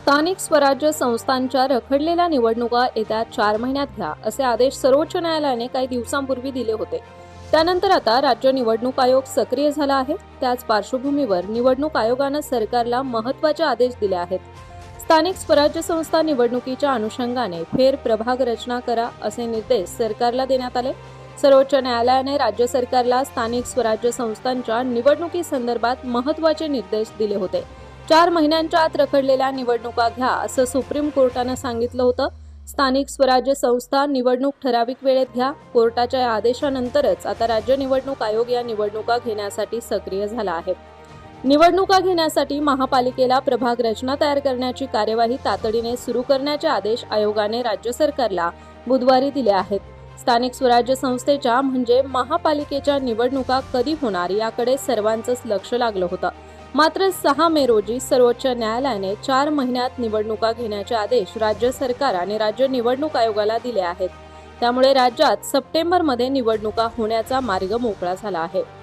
स्थानिक स्वराज्य संस्थांच्या रखडलेल्या निवडणुका येत्या चार महिन्यात घ्या असे आदेश सर्वोच्च न्यायालयाने काही दिवसांपूर्वी दिले होते. त्यानंतर आता राज्य निवडणूक आयोग सक्रिय झाला आहे. त्याच पार्श्वभूमीवर निवडणूक आयोगानं सरकारला महत्त्वाचे आदेश दिले आहेत. स्थानिक स्वराज्य संस्था निवडणुकीच्या अनुषंगाने फेर प्रभाग रचना करा असे निर्देश सरकारला देण्यात आले. सर्वोच्च न्यायालयाने राज्य सरकारला स्थानिक स्वराज्य संस्थांच्या निवडणुकीसंदर्भात महत्त्वाचे निर्देश दिले होते. चार महिन्यांच्या आत रखडलेल्या निवडणुका घ्या असं सुप्रीम कोर्टानं सांगितलं होतं. स्थानिक स्वराज्य संस्था निवडणूक ठराविक वेळेत घ्या. कोर्टाच्या या आदेशानंतरच आता राज्य निवडणूक आयोग या निवडणुका घेण्यासाठी सक्रिय झाला आहे. निवडणुका घेण्यासाठी महापालिकेला प्रभाग रचना तयार करण्याची कार्यवाही तातडीने सुरू करण्याचे आदेश आयोगाने राज्य सरकारला बुधवारी दिले आहेत. स्थानिक स्वराज्य संस्थेच्या म्हणजे महापालिकेच्या निवडणुका कधी होणार याकडे सर्वांचंच लक्ष लागलं होतं. मात्र सहा मे रोजी सर्वोच्च न्यायालयाने चार महिन्यात निवडणुका घेण्याचे आदेश राज्य सरकार आणि राज्य निवडणूक आयोगाला दिले आहेत. त्यामुळे राज्यात सप्टेंबरमध्ये निवडणुका होण्याचा मार्ग मोकळा झाला आहे.